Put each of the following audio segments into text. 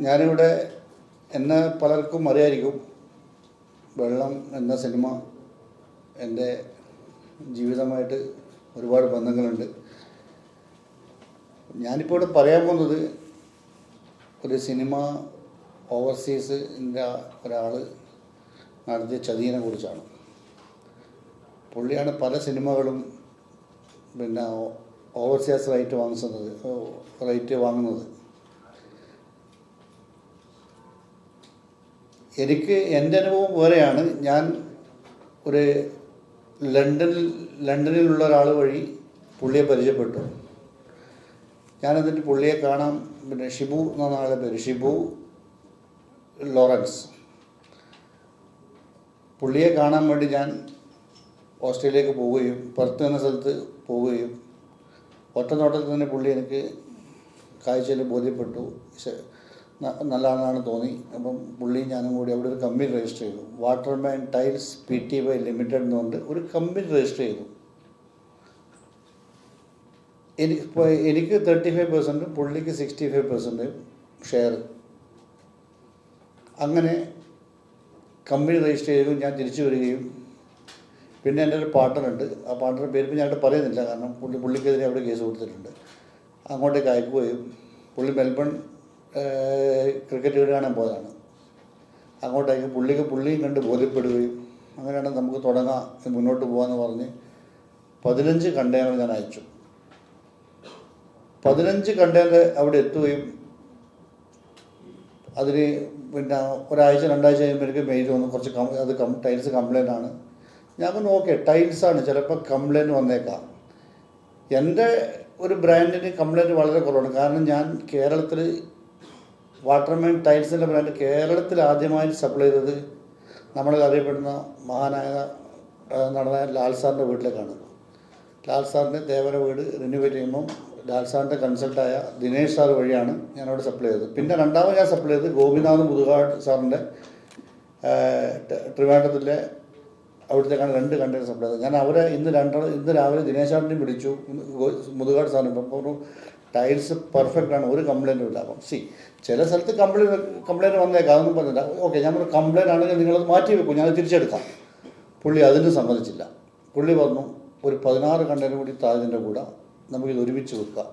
ഞാനിവിടെ എന്നെ പലർക്കും അറിയായിരിക്കും വെള്ളം എന്ന സിനിമ എന്റെ ജീവിതമായിട്ട് ഒരുപാട് ബന്ധങ്ങളുണ്ട്. ഞാനിപ്പോൾ ഇവിടെ പറയാൻ പോകുന്നത് ഒരു സിനിമ ഓവർസീസിന്റെ ഒരാൾ നടത്തിയ ചതിയെ കുറിച്ചാണ്. പുള്ളിയാണ് പല സിനിമകളും പിന്നെ ഓവർസീസ് റൈറ്റ് വാങ്ങുന്നത് റൈറ്റ് വാങ്ങുന്നത്. എനിക്ക് എന്റെ അനുഭവം വേറെയാണ്. ഞാൻ ഒരു ലണ്ടനിൽ ലണ്ടനിലുള്ള ഒരാൾ വഴി പുള്ളിയെ പരിചയപ്പെട്ടു. ഞാൻ എന്നിട്ട് പുള്ളിയെ കാണാൻ പിന്നെ ഷിബു എന്നാണ് ആളുടെ പേര്. ഷിബു ലോറൻസ്. പുള്ളിയെ കാണാൻ വേണ്ടി ഞാൻ ഓസ്ട്രേലിയക്ക് പോവുകയും പുറത്ത് എന്ന സ്ഥലത്ത് പോവുകയും ഒറ്റ നോട്ടത്തിൽ തന്നെ പുള്ളി എനിക്ക് കാഴ്ചയിൽ ബോധ്യപ്പെട്ടു. നല്ലതാണെന്നാണ് തോന്നി. അപ്പം പുള്ളി ഞാനും കൂടി അവിടെ ഒരു കമ്പനി രജിസ്റ്റർ ചെയ്തു. Waterman tiles P T Y limited എന്നുകൊണ്ട് ഒരു കമ്പനി രജിസ്റ്റർ ചെയ്തു. എനിക്ക് എനിക്ക് തേർട്ടി ഫൈവ് പെർസെന്റ് പുള്ളിക്ക് സിക്സ്റ്റി ഫൈവ് പെർസെന്റ് ഷെയർ അങ്ങനെ കമ്പനി രജിസ്റ്റർ ചെയ്തു ഞാൻ തിരിച്ചു വരികയും. പിന്നെ എന്റെ ഒരു പാർട്ട്ണറുണ്ട്. ആ പാർട്ട്ണർ പേര് ഞാൻ അവിടെ പറയുന്നില്ല. കാരണം പുള്ളി പുള്ളിക്കെതിരെ അവിടെ കേസ് കൊടുത്തിട്ടുണ്ട്. അങ്ങോട്ടേക്ക് അയക്കുകയും. പുള്ളി മെൽബൺ ക്രിക്കറ്റ് കളി കാണാൻ പോയതാണ്. അങ്ങോട്ടേക്ക് പുള്ളിക്ക് പുള്ളിയും കണ്ട് ബോധ്യപ്പെടുകയും അങ്ങനെയാണ് നമുക്ക് തുടങ്ങാം മുന്നോട്ട് പോകാമെന്ന് പറഞ്ഞ് പതിനഞ്ച് കണ്ടെയ്നർ ഞാൻ അയച്ചു. പതിനഞ്ച് കണ്ടെയ്നർ അവിടെ എത്തുകയും അതിന് പിന്നെ ഒരാഴ്ച രണ്ടാഴ്ച കഴിയുമ്പോഴേക്കും മെയിൽ വന്നു. കുറച്ച് കം അത് കം ടൈൽസ് കംപ്ലൈന്റ് ആണ്. ഞാൻ പറഞ്ഞു ഓക്കെ ടൈൽസാണ് ചിലപ്പോൾ കംപ്ലൈന്റ് വന്നേക്കാം. എന്റെ ഒരു ബ്രാൻഡിന് കംപ്ലൈന്റ് വളരെ കുറവാണ്. കാരണം ഞാൻ കേരളത്തിൽ വാട്ടർമാൻ ടൈൽസിന്റെ ബ്രാൻഡ് കേരളത്തിൽ ആദ്യമായി സപ്ലൈ ചെയ്തത് നമ്മൾ അറിയപ്പെടുന്ന മഹാനായ നടനായ ലാൽ സാറിന്റെ വീട്ടിലേക്കാണ്. ലാൽ സാറിന്റെ ദേവര വീട് റിന്യൂവേറ്റ് ചെയ്യുമ്പം ലാൽ സാറിന്റെ കൺസൾട്ടായ ദിനേഷ് സാർ വഴിയാണ് ഞാനവിടെ സപ്ലൈ ചെയ്തത്. പിന്നെ രണ്ടാമത് ഞാൻ സപ്ലൈ ചെയ്തത് ഗോപിനാഥ് മുതുകാട് സാറിന്റെ ട്രിവാൻഡത്തിലെ അവിടുത്തേക്കാണ് രണ്ട് കണ്ടെയ്നർ സപ്ലൈ ചെയ്തത്. ഞാൻ അവരെ ഇന്ന് രണ്ടാൾ ഇന്ന് രാവിലെ ദിനേശാണ്ടിനെയും വിളിച്ചു. ഇന്ന് ഗോ- മുതുകാട് സാറിനും പറഞ്ഞു ടൈൽസ് പെർഫെക്റ്റ് ആണ് ഒരു കംപ്ലൈന്റും ഇല്ല. അപ്പം സി ചില സ്ഥലത്ത് കംപ്ലൈന്റ് കംപ്ലൈന്റ് വന്നേക്കാം അതൊന്നും പറഞ്ഞില്ല. ഓക്കെ ഞാൻ പറഞ്ഞു കംപ്ലൈന്റ് ആണെങ്കിൽ നിങ്ങളത് മാറ്റി വെക്കും ഞാൻ തിരിച്ചെടുക്കാം. പുള്ളി അതിന് സമ്മതിച്ചില്ല. പുള്ളി പറഞ്ഞു ഒരു പതിനാറ് കണ്ടെയ്നർ കൂടി താഴതിന്റെ കൂടെ നമുക്കിത് ഒരുമിച്ച് വെക്കാം.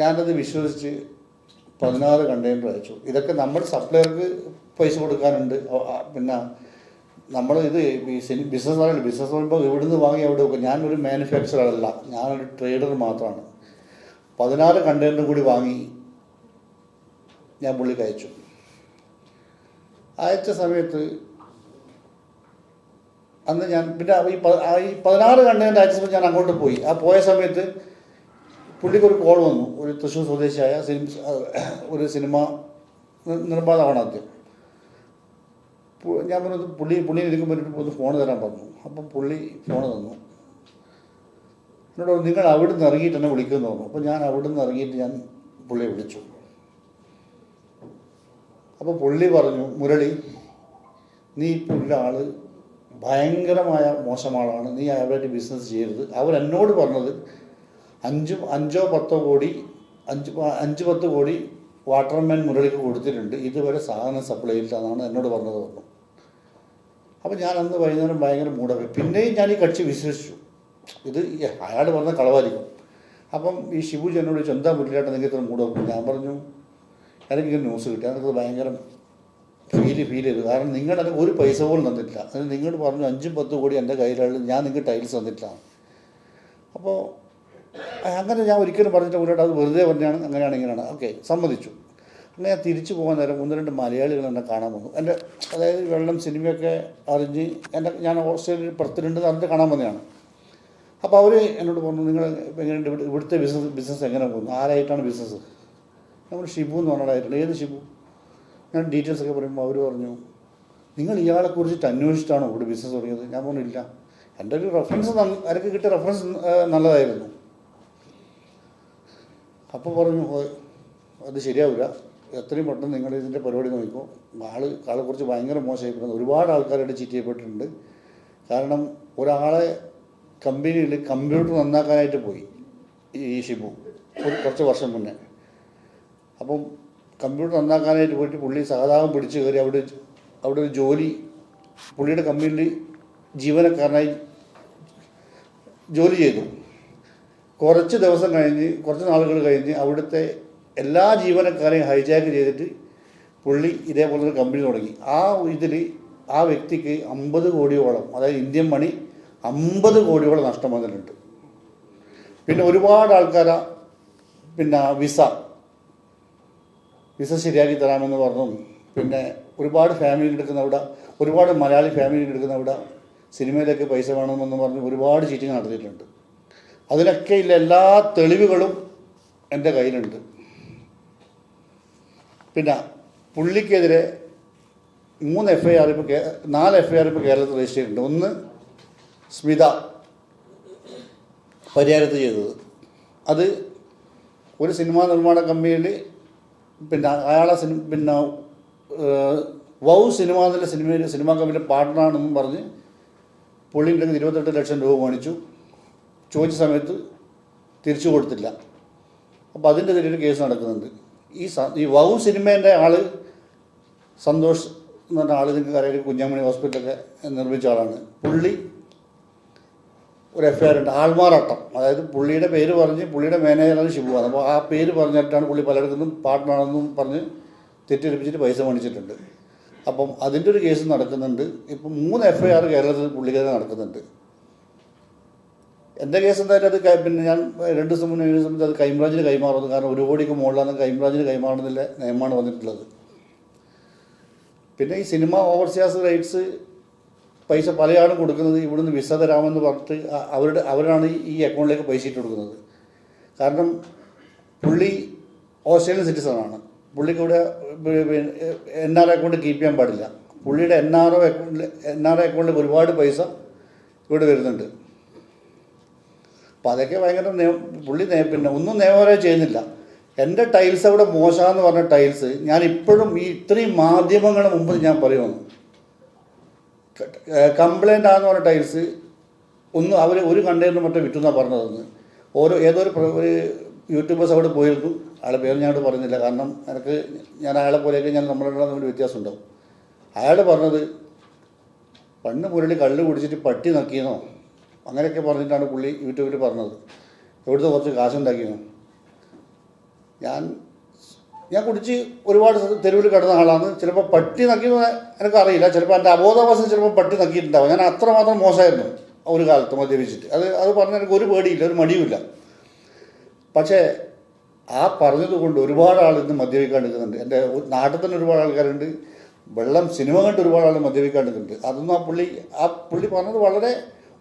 ഞാനത് വിശ്വസിച്ച് പതിനാറ് കണ്ടെയ്നർ അയച്ചു. ഇതൊക്കെ നമ്മൾ സപ്ലയർക്ക് പൈസ കൊടുക്കാനുണ്ട്. പിന്നെ നമ്മൾ ഇത് ബിസിനസ് പറയുന്നത് ബിസിനസ് പറയുമ്പോൾ ഇവിടുന്ന് വാങ്ങി അവിടെ വെക്കും. ഞാനൊരു മാനുഫാക്ചറർ അല്ല. ഞാനൊരു ട്രേഡർ മാത്രമാണ് പതിനാറ് കണ്ടെയ്നർ കൂടി വാങ്ങി ഞാൻ പുള്ളിക്ക് അയച്ചു അയച്ച സമയത്ത് അന്ന് ഞാൻ പിന്നെ ഈ ഈ പതിനാറ് കണ്ടെയ്നർ അയച്ച സമയത്ത് ഞാൻ അങ്ങോട്ട് പോയി. ആ പോയ സമയത്ത് പുള്ളിക്ക് ഒരു കോൾ വന്നു. ഒരു തൃശ്ശൂർ സ്വദേശിയായ സിനിമ ഒരു സിനിമ നിർമ്മാതാവാണ് ആദ്യം. ഞാൻ പറഞ്ഞത് പുള്ളി പുള്ളി ഇരിക്കും ഒന്ന് ഫോൺ തരാൻ പറഞ്ഞു. അപ്പം പുള്ളി ഫോൺ തന്നു. എന്നോട് നിങ്ങൾ അവിടെ നിന്ന് ഇറങ്ങിയിട്ട് എന്നെ വിളിക്കുമെന്ന് തോന്നുന്നു അപ്പോൾ ഞാൻ അവിടെ നിന്ന് ഇറങ്ങിയിട്ട് ഞാൻ പുള്ളിയെ വിളിച്ചു. അപ്പോൾ പുള്ളി പറഞ്ഞു മുരളി നീ ഇപ്പോൾ ഉള്ള ആൾ ഭയങ്കരമായ മോശമാളാണ്. നീ അവരായിട്ട് ബിസിനസ് ചെയ്യരുത്. അവർ എന്നോട് പറഞ്ഞത് അഞ്ചും അഞ്ചോ പത്തോ കോടി അഞ്ച് അഞ്ച് പത്ത് കോടി വാട്ടർമാൻ മുരളിക്ക് കൊടുത്തിട്ടുണ്ട്. ഇതുവരെ സാധനം സപ്ലൈ ചെയ്തിട്ടാണ് എന്നോട് പറഞ്ഞത് പറഞ്ഞു അപ്പോൾ ഞാൻ അന്ന് വൈകുന്നേരം ഭയങ്കര മൂടപോയി പിന്നെയും ഞാൻ ഈ കക്ഷി വിശ്വസിച്ചു. ഇത് അയാൾ പറഞ്ഞ കളവായിരിക്കും. അപ്പം ഈ ഷിബു എന്നോട് ചെന്താ മുരളിയായിട്ട് നിങ്ങൾക്ക് ഇത്ര മൂടപ്പ് ഞാൻ പറഞ്ഞു എനിക്കിങ്ങനെ ന്യൂസ് കിട്ടി എനിക്കത് ഭയങ്കര ഫീൽ ഫീൽ ചെയ്തു. കാരണം നിങ്ങളുടെ ഒരു പൈസ പോലും തന്നിട്ടില്ല. അത് നിങ്ങൾ പറഞ്ഞു അഞ്ചും പത്ത് കോടി എന്റെ കയ്യിലുള്ള ഞാൻ നിങ്ങൾക്ക് ടൈൽസ് തന്നിട്ടില്ല. അപ്പോൾ അങ്ങനെ ഞാൻ ഒരിക്കലും പറഞ്ഞിട്ട് മുന്നോട്ട് അത് വെറുതെ പറഞ്ഞാണ് അങ്ങനെയാണ് ഇങ്ങനെയാണ്. ഓക്കെ സമ്മതിച്ചു. ഞാൻ തിരിച്ചു പോകാൻ നേരം ഒന്ന് രണ്ട് മലയാളികൾ എന്നെ കാണാൻ വന്നു. എന്റെ അതായത് വെള്ളം സിനിമയൊക്കെ അറിഞ്ഞ് എന്റെ ഞാൻ ഓസ്ട്രേലിയയിൽ പുറത്തിട്ടുണ്ട് അറിഞ്ഞിട്ട് കാണാൻ വന്നതാണ്. അപ്പോൾ അവർ എന്നോട് പറഞ്ഞു നിങ്ങൾ എങ്ങനെയുണ്ട്? ഇവിടെ- ഇവിടുത്തെ ബിസിനസ് ബിസിനസ് എങ്ങനെ പോകുന്നു? ആരായിട്ടാണ് ബിസിനസ് നമ്മൾ ഷിബു എന്ന് പറഞ്ഞാലായിട്ടുണ്ട് ഏത് ഷിബു? ഞാൻ ഡീറ്റെയിൽസ് ഒക്കെ പറയുമ്പോൾ അവർ പറഞ്ഞു നിങ്ങൾ ഇയാളെ കുറിച്ചിട്ട് അന്വേഷിച്ചിട്ടാണോ ഇവിടെ ബിസിനസ് തുടങ്ങിയത്? ഞാൻ പറഞ്ഞില്ല എന്റെ ഒരു റെഫറൻസ് എനിക്ക് കിട്ടിയ റെഫറൻസ് നല്ലതായിരുന്നു. അപ്പോൾ പറഞ്ഞു "ഓ, അത് ശരിയാവില്ല എത്രയും പെട്ടെന്ന് നിങ്ങൾ ഇതിന്റെ പരിപാടി നോക്കിക്കോ. ആൾ ആളെ കുറിച്ച് ഭയങ്കര മോശമായിട്ടുണ്ട് ഒരുപാട് ആൾക്കാരായിട്ട് ചീറ്റ് ചെയ്യപ്പെട്ടിട്ടുണ്ട്. കാരണം ഒരാളെ കമ്പനിയിൽ കമ്പ്യൂട്ടർ നന്നാക്കാനായിട്ട് പോയി ഈ ഷിബു. ഒരു കുറച്ച് വർഷം മുന്നേ. അപ്പം കമ്പ്യൂട്ടർ നന്നാക്കാനായിട്ട് പോയിട്ട് പുള്ളി സഹതാപം പിടിച്ച് കയറി അവിടെ അവിടെ ഒരു ജോലി പുള്ളിയുടെ കമ്പനിയിൽ ജീവനക്കാരനായി ജോലി ചെയ്തു. കുറച്ച് ദിവസം കഴിഞ്ഞ് കുറച്ച് നാളുകൾ കഴിഞ്ഞ് അവിടുത്തെ എല്ലാ ജീവനക്കാരെയും ഹൈജാക്ക് ചെയ്തിട്ട് പുള്ളി ഇതേപോലൊരു കമ്പനി തുടങ്ങി. ആ ഇതിൽ ആ വ്യക്തിക്ക് അമ്പത് കോടിയോളം അതായത് ഇന്ത്യൻ മണി അമ്പത് കോടിയോളം നഷ്ടം വന്നിട്ടുണ്ട്. പിന്നെ ഒരുപാട് ആൾക്കാരാ പിന്നെ വിസ. വിസ ശരിയാക്കി തരാമെന്ന് പറഞ്ഞു. പിന്നെ ഒരുപാട് ഫാമിലി എടുക്കുന്ന അവിടെ ഒരുപാട് മലയാളി ഫാമിലി എടുക്കുന്ന അവിടെ സിനിമയിലേക്ക് പൈസ വേണമെന്ന് പറഞ്ഞ് ഒരുപാട് ചീറ്റിങ് നടത്തിയിട്ടുണ്ട്. അതിനൊക്കെ ഇല്ല എല്ലാ തെളിവുകളും എന്റെ കയ്യിലുണ്ട്. പിന്നെ പുള്ളിക്കെതിരെ മൂന്ന് എഫ് ഐ ആർ ഇപ്പോൾ നാല് എഫ് ഐ ആർ ഇപ്പോൾ കേരളത്തിൽ രജിസ്റ്റർ ചെയ്തിട്ടുണ്ട്. ഒന്ന് സ്മിത പരിഹാരത്ത് ചെയ്തത്. അത് ഒരു സിനിമാ നിർമ്മാണ കമ്പനിയിൽ പിന്നെ അയാളെ സിനിമ പിന്നെ വൗ സിനിമ എന്നുള്ള സിനിമയിൽ സിനിമാ കമ്പനിയുടെ പാർട്ട്ണറാണെന്നും പറഞ്ഞ് പുള്ളിന്റെ ഇരുപത്തെട്ട് ലക്ഷം രൂപ മേടിച്ചു ചോദിച്ച സമയത്ത് തിരിച്ചു കൊടുത്തില്ല. അപ്പോൾ അതിന്റെ ഒരു കേസ് നടക്കുന്നുണ്ട്. ഈ ഈ വൗ സിനിമേന്റെ ആൾ സന്തോഷ് എന്ന് പറഞ്ഞ ആൾ നിങ്ങൾക്ക് അറിയാം കുഞ്ഞാമണി ഹോസ്പിറ്റലൊക്കെ നിർമ്മിച്ച ആളാണ്. പുള്ളി ഒരു എഫ് ഐ ആർ ഉണ്ട് ആൾമാറാട്ടം. അതായത് പുള്ളിയുടെ പേര് പറഞ്ഞ് പുള്ളിയുടെ മാനേജറാണ് ഷിബുവാണ് അപ്പോൾ ആ പേര് പറഞ്ഞിട്ടാണ് പുള്ളി പലയിടത്തുനിന്നും പാർട്ട്ണറാണെന്നും പറഞ്ഞ് തെറ്റിദ്ധരിപ്പിച്ചിട്ട് പൈസ മേടിച്ചിട്ടുണ്ട്. അപ്പം അതിന്റെ ഒരു കേസ് നടക്കുന്നുണ്ട്. ഇപ്പം മൂന്ന് എഫ് ഐ ആർ കേരളത്തിൽ പുള്ളിക്കെതിരെ നടക്കുന്നുണ്ട്. എന്റെ കേസ് എന്തായാലും അത് പിന്നെ ഞാൻ രണ്ട് ദിവസം മുന്നേ ഏഴ് സമയത്ത് അത് ക്രൈംബ്രാഞ്ചിന് കൈമാറുന്നു. കാരണം ഒരു കോടിക്ക് മുകളിലാണ് ക്രൈംബ്രാഞ്ചിന് കൈമാറുന്നില്ല നിയമമാണ് വന്നിട്ടുള്ളത്. പിന്നെ ഈ സിനിമ ഓവർസിയാസ് റൈറ്റ്സ് പൈസ പലയാളും കൊടുക്കുന്നത് ഇവിടുന്ന് വിസ തരാമെന്ന് പറഞ്ഞിട്ട് അവരുടെ അവരാണ് ഈ- ഈ അക്കൗണ്ടിലേക്ക് പൈസ ഇട്ട് കൊടുക്കുന്നത്. കാരണം പുള്ളി ഓസ്ട്രേലിയൻ സിറ്റിസണാണ് പുള്ളിക്ക് ഇവിടെ എൻ ആർ അക്കൗണ്ട് കീപ്പ് ചെയ്യാൻ പാടില്ല. പുള്ളിയുടെ എൻ ആർ ഒ അക്കൗണ്ടിൽ എൻ ആർ അക്കൗണ്ടിൽ ഒരുപാട് പൈസ ഇവിടെ വരുന്നുണ്ട്. അപ്പോൾ അതൊക്കെ ഭയങ്കര പുള്ളി പിന്നെ ഒന്നും നിയമപരം ചെയ്യുന്നില്ല. എന്റെ ടൈൽസ് അവിടെ മോശമെന്ന് പറഞ്ഞ ടൈൽസ് ഞാൻ ഇപ്പോഴും ഈ ഇത്രയും മാധ്യമങ്ങളുടെ മുമ്പ് ഞാൻ പറയുന്നു. കംപ്ലൈന്റ് ആണെന്ന് പറഞ്ഞ ടൈൽസ് ഒന്ന് അവർ ഒരു കണ്ടെയ്നർ മറ്റോ വിറ്റുന്നാണ് പറഞ്ഞതെന്ന്. ഓരോ ഏതൊരു ഒരു യൂട്യൂബേഴ്സ് അവിടെ പോയിരുന്നു. അയാളെ പേര് ഞാനോട് പറഞ്ഞില്ല. കാരണം എനിക്ക് ഞാൻ അയാളെ പോലെയൊക്കെ ഞാൻ നമ്മളുടെ തമ്മിൽ വ്യത്യാസം ഉണ്ടാവും അയാൾ പറഞ്ഞത് പണ്ട് മുരളി കള്ള് കുടിച്ചിട്ട് പട്ടി നക്കിയെന്നോ? അങ്ങനെയൊക്കെ പറഞ്ഞിട്ടാണ് പുള്ളി യൂട്യൂബിൽ പറഞ്ഞത്. എവിടുത്തെ കുറച്ച് കാശുണ്ടാക്കിയെന്ന് ഞാൻ ഞാൻ കുടിച്ച് ഒരുപാട് തെരുവിൽ കിടന്ന ആളാണ്. ചിലപ്പോൾ പട്ടി നക്കിയെന്ന് എനിക്കറിയില്ല ചിലപ്പോൾ എന്റെ അബോധാവസ്ഥ ചിലപ്പോൾ പട്ടി നക്കിയിട്ടുണ്ടാവും. ഞാൻ അത്രമാത്രം മോശമായിരുന്നു ഒരു കാലത്ത് മദ്യപിച്ചിട്ട്. അത് അത് പറഞ്ഞാൽ എനിക്ക് ഒരു പേടിയില്ല ഒരു മടിയുമില്ല. പക്ഷേ ആ പറഞ്ഞത് കൊണ്ട് ഒരുപാട് ആൾ ഇന്ന് മദ്യപിക്കാൻ എടുക്കുന്നുണ്ട് എന്റെ നാട്ടിൽ തന്നെ ഒരുപാട് ആൾക്കാരുണ്ട്. വെള്ളം സിനിമ കണ്ട് ഒരുപാട് ആൾ മദ്യപിക്കാൻ എടുക്കുന്നുണ്ട് അതൊന്നും ആ പുള്ളി ആ പുള്ളി പറഞ്ഞത് വളരെ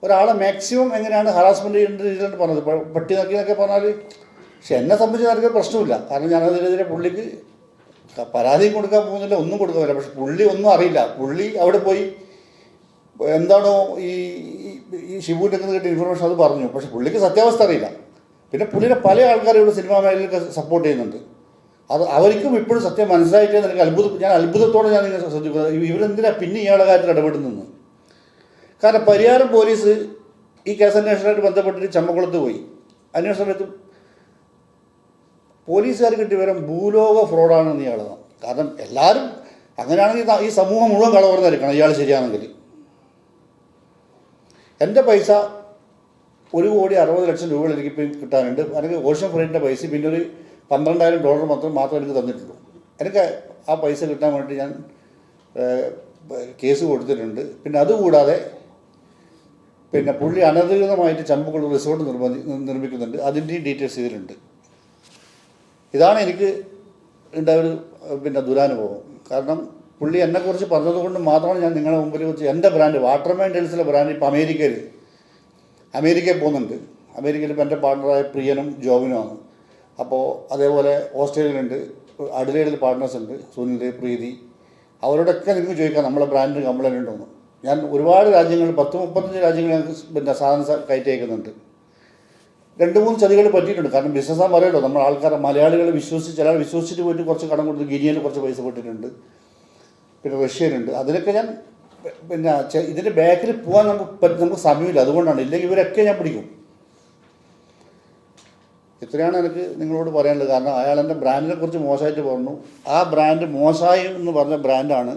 ഒരാളെ മാക്സിമം എങ്ങനെയാണ് ഹറാസ്മെന്റ് ചെയ്യേണ്ട രീതിയിലാണ് പറഞ്ഞത്? പട്ടി നോക്കിയെന്നൊക്കെ പറഞ്ഞാൽ പക്ഷെ എന്നെ സംബന്ധിച്ച് എനിക്ക് പ്രശ്നമില്ല. കാരണം ഞാനതിനെതിരെ പുള്ളിക്ക് പരാതിയും കൊടുക്കാൻ പോകുന്നില്ല ഒന്നും കൊടുക്കാൻ പറ്റില്ല. പക്ഷെ പുള്ളി ഒന്നും അറിയില്ല. പുള്ളി അവിടെ പോയി എന്താണോ ഈ ഈ- ഷിബുവിന്റെ കിട്ടിയ ഇൻഫർമേഷൻ അത് പറഞ്ഞു. പക്ഷെ പുള്ളിക്ക് സത്യാവസ്ഥ അറിയില്ല. പിന്നെ പുള്ളിയുടെ പല ആൾക്കാരും ഇവിടെ സിനിമാ മേഖലയിലൊക്കെ സപ്പോർട്ട് ചെയ്യുന്നുണ്ട്. അത് അവർക്കും ഇപ്പോഴും സത്യം മനസ്സിലായിട്ടേ എനിക്ക് അത്ഭുതം ഞാൻ അത്ഭുതത്തോടെ ഞാൻ നിങ്ങൾ ശ്രദ്ധിക്കുന്നത് ഇവരെന്തിനാണ് ഇവരെന്തിനാ പിന്നെ ഇയാളുടെ കാര്യത്തിൽ ഇടപെടുന്നത്? കാരണം പരിയാരം പോലീസ് ഈ കേസ് അന്വേഷണമായിട്ട് ബന്ധപ്പെട്ടിട്ട് ചമ്മക്കുളത്ത് പോയി. അന്വേഷണ സമയത്ത് പോലീസുകാർ കിട്ടിയ വിവരം ഭൂലോക ഫ്രോഡാണെന്ന് ഇയാൾ കാരണം എല്ലാവരും അങ്ങനെയാണെങ്കിൽ ഈ സമൂഹം മുഴുവൻ കളവർന്നിരിക്കണം ഇയാൾ ശരിയാണെങ്കിൽ. എന്റെ പൈസ ഒരു കോടി അറുപത് ലക്ഷം രൂപ ഇപ്പം കിട്ടാനുണ്ട്. എനിക്ക് ഓഷൻ ഫ്രണ്ടിന്റെ പൈസ പിന്നെ ഒരു പന്ത്രണ്ടായിരം ഡോളർ മാത്രം മാത്രം എനിക്ക് തന്നിട്ടുള്ളൂ. എനിക്ക് ആ പൈസ കിട്ടാൻ വേണ്ടി ഞാൻ കേസ് കൊടുത്തിട്ടുണ്ട്. പിന്നെ അതുകൂടാതെ പിന്നെ പുള്ളി അനധികൃതമായിട്ട് ചമ്പക്കുള്ള റിസോർട്ട് നിർമ്മിക്കുന്നുണ്ട്. അതിന്റെയും ഡീറ്റെയിൽസ് ഇതിലുണ്ട്. ഇതാണ് എനിക്ക് ഉണ്ടായ ഒരു പിന്നെ ദുരാനുഭവം. കാരണം പുള്ളി എന്നെക്കുറിച്ച് പറഞ്ഞതുകൊണ്ട് മാത്രമാണ് ഞാൻ നിങ്ങളുടെ മുമ്പിൽ വെച്ച് എന്റെ ബ്രാൻഡ് വാട്ടർമാൻ ഡെൽസിലെ ബ്രാൻഡ് ഇപ്പോൾ അമേരിക്കയിൽ അമേരിക്കയിൽ പോകുന്നുണ്ട്. അമേരിക്കയിൽ ഇപ്പോൾ എന്റെ പാർട്ണറായ പ്രിയനും ജോബിനുമാണ് അപ്പോൾ അതേപോലെ ഓസ്ട്രേലിയയിലുണ്ട്. അഡിലേഡിൽ പാർട്ട്നേഴ്സ് ഉണ്ട്. സുനിൽ പ്രീതി. അവരോടൊക്കെ നിങ്ങൾക്ക് ചോദിക്കാം നമ്മളെ ബ്രാൻഡിന് കംപ്ലൈന്റ് ഉണ്ടോന്ന്. ഞാൻ ഒരുപാട് രാജ്യങ്ങൾ പത്ത് മുപ്പത്തഞ്ച് രാജ്യങ്ങൾ പിന്നെ സാധനം കയറ്റയക്കുന്നുണ്ട്. രണ്ട് മൂന്ന് ചതികൾ പറ്റിയിട്ടുണ്ട്. കാരണം ബിസിനസ്സാൻ പറയുമല്ലോ നമ്മൾ ആൾക്കാരെ മലയാളികളെ വിശ്വസിച്ച് ചില വിശ്വസിച്ചിട്ട് പോയിട്ട് കുറച്ച് കടം കൊടുത്ത് ഗിനിയയിൽ കുറച്ച് പൈസ പെട്ടിട്ടുണ്ട് പിന്നെ റഷ്യയിലുണ്ട്. അതിലൊക്കെ ഞാൻ പിന്നെ ഇതിന്റെ ബാക്കിൽ പോകാൻ നമുക്ക് നമുക്ക് സമയമില്ല. അതുകൊണ്ടാണ്. ഇല്ലെങ്കിൽ ഇവരൊക്കെ ഞാൻ പിടിക്കും. ഇത്രയാണ് എനിക്ക് നിങ്ങളോട് പറയാനുള്ളത്. കാരണം അയാൾ എന്റെ ബ്രാൻഡിനെ കുറിച്ച് മോശമായിട്ട് പറഞ്ഞു. ആ ബ്രാൻഡ് മോശമായി എന്ന് പറഞ്ഞ ബ്രാൻഡാണ്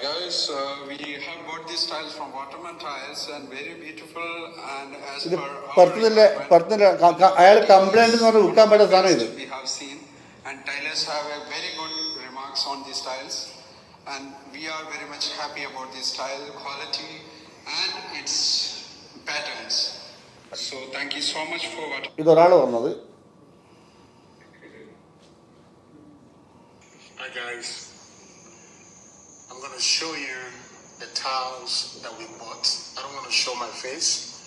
guys, uh, we have bought these tiles from Waterman Tiles and very beautiful and as ഇത് per our പുറത്തുനിന്നില്ല requirement, പുറത്തുനിന്നില്ല അയാൾ കംപ്ലൈൻറ്റ് എന്ന് പറഞ്ഞ് വിൽക്കാൻ പറ്റുന്ന സാധനം ഇത് we have seen and tilers have a very good remarks on these tiles and we are very much happy about this tile quality and its patterns. So thank you so much for what ഇതൊരാൾ പറഞ്ഞത് show my face,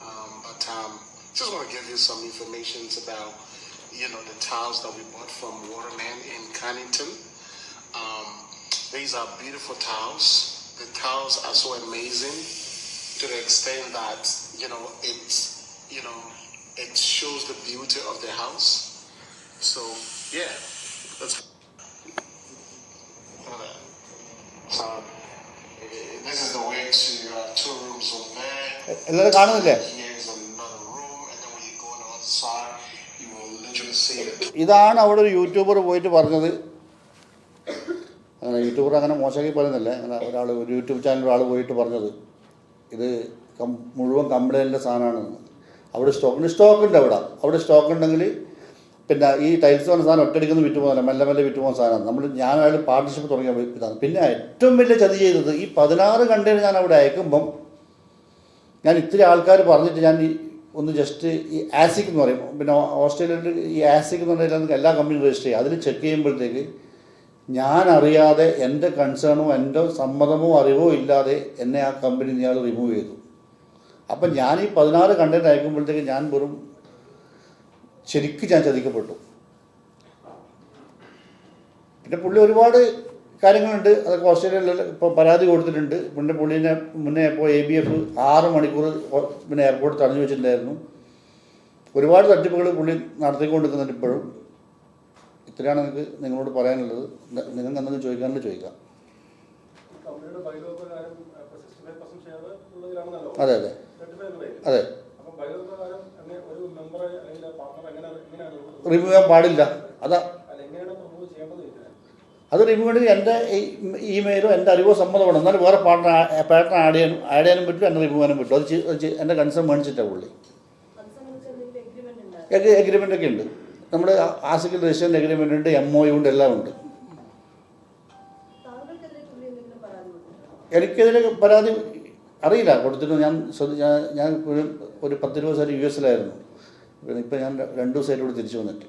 um, but um, just want to give you some information about, you know, the tiles that we bought from Waterman in Cannington. Um, these are beautiful tiles. The tiles are so amazing to the extent that you know it's, you know, it shows the beauty of the house. So yeah, let's. Uh, എല്ലാവരും കാണുന്നില്ലേ? ഇതാണ് അവിടെ ഒരു YouTuber പോയിട്ട് പറഞ്ഞത്. അങ്ങനെ YouTuber അങ്ങനെ മോശമാക്കി പറയുന്നില്ല? അങ്ങനെ ഒരാൾ ഒരു യൂട്യൂബ് ചാനൽ ഒരാൾ പോയിട്ട് പറഞ്ഞത്. ഇത് കം മുഴുവൻ കംപ്ലൈന്റിന്റെ സാധനമാണെന്ന് അവിടെ സ്റ്റോക്ക് സ്റ്റോക്ക് ഉണ്ട് അവിടെ. അവിടെ സ്റ്റോക്ക് ഉണ്ടെങ്കിൽ പിന്നെ ഈ ടൈൽസ് പറഞ്ഞ സാധനം ഒറ്റയടിക്കുന്ന വിറ്റ് പോകുന്നില്ല മെല്ലെ മെല്ലെ വിറ്റ് പോകുന്ന സാധനമാണ്. നമ്മൾ ഞാനായാലും പാർട്ട്ണർഷിപ്പ് തുടങ്ങിയ ഇതാണ്. പിന്നെ ഏറ്റവും വലിയ ചതി ചെയ്തത് ഈ പതിനാറ് കണ്ടെയ്നർ ഞാൻ അവിടെ അയക്കുമ്പം ഞാൻ ഇത്തിരി ആൾക്കാർ പറഞ്ഞിട്ട് ഞാൻ ഈ ഒന്ന് ജസ്റ്റ് ഈ ആസിക് എന്ന് പറയും. പിന്നെ ഓസ്ട്രേലിയയിൽ ഈ ആസിക് എന്ന് പറഞ്ഞാൽ എല്ലാ കമ്പനിയും രജിസ്റ്റർ ചെയ്യും. അതിൽ ചെക്ക് ചെയ്യുമ്പോഴത്തേക്ക് ഞാൻ അറിയാതെ എന്റെ കൺസേണോ എന്റെ സമ്മതമോ അറിവോ ഇല്ലാതെ എന്നെ ആ കമ്പനി ഇയാൾ റിമൂവ് ചെയ്തു. അപ്പം ഞാൻ ഈ പതിനാറ് കണ്ടന്റ് അയക്കുമ്പോഴത്തേക്ക് ഞാൻ വെറും ശരിക്കും ഞാൻ ചതിക്കപ്പെട്ടു. പിന്നെ പുള്ളി ഒരുപാട് കാര്യങ്ങളുണ്ട്. അതൊക്കെ ഓസ്ട്രേലിയയിൽ ഇപ്പോൾ പരാതി കൊടുത്തിട്ടുണ്ട്. പിന്നെ പുള്ളീനെ മുന്നേ ഇപ്പോൾ എ ബി എഫ് ആറ് മണിക്കൂർ പിന്നെ എയർപോർട്ട് തടഞ്ഞു വെച്ചിട്ടുണ്ടായിരുന്നു. ഒരുപാട് തട്ടിപ്പുകൾ പുള്ളി നടത്തിക്കൊണ്ടിരിക്കുന്നുണ്ട് ഇപ്പോഴും. ഇത്രയാണ് എനിക്ക് നിങ്ങളോട് പറയാനുള്ളത്. നിങ്ങൾക്ക് എന്തെങ്കിലും ചോദിക്കാനുള്ളത് ചോദിക്കാം. അതെ അതെ. അതെ. റിമൂവ് ചെയ്യാൻ പാടില്ല. അതാ. അത് റിമൂവ് ചെയ്യണമെങ്കിൽ എന്റെ ഇമെയിലോ എന്റെ അറിവോ സമ്മതമാണ് എന്നാലും വേറെ പാർട്ണർ പാർട്ണർ ആഡ് ചെയ്യാനും ആഡ് ചെയ്യാനും പറ്റും എന്നെ റിമൂവ് ചെയ്യാനും പറ്റും അത് എന്റെ കൺസേൺ മേടിച്ചിട്ടാണ് പുള്ളി. എഗ്രിമെന്റ് ഒക്കെ ഉണ്ട്. നമ്മുടെ ആസിക്കൽ രജിസ്ട്രേഷൻ എഗ്രിമെന്റ് ഉണ്ട് എം ഒ ഉണ്ട് എല്ലാം ഉണ്ട്. എനിക്കെതിരെ പരാതി അറിയില്ല. കൊടുത്തിട്ട് ഞാൻ ഞാൻ ഞാൻ ഒരു ഒരു പത്ത് ഇരുപത് ദിവസം യു എസിലായിരുന്നു. പിന്നെ ഇപ്പം ഞാൻ രണ്ട് ദിവസമായിട്ട് തിരിച്ചു വന്നിട്ട്.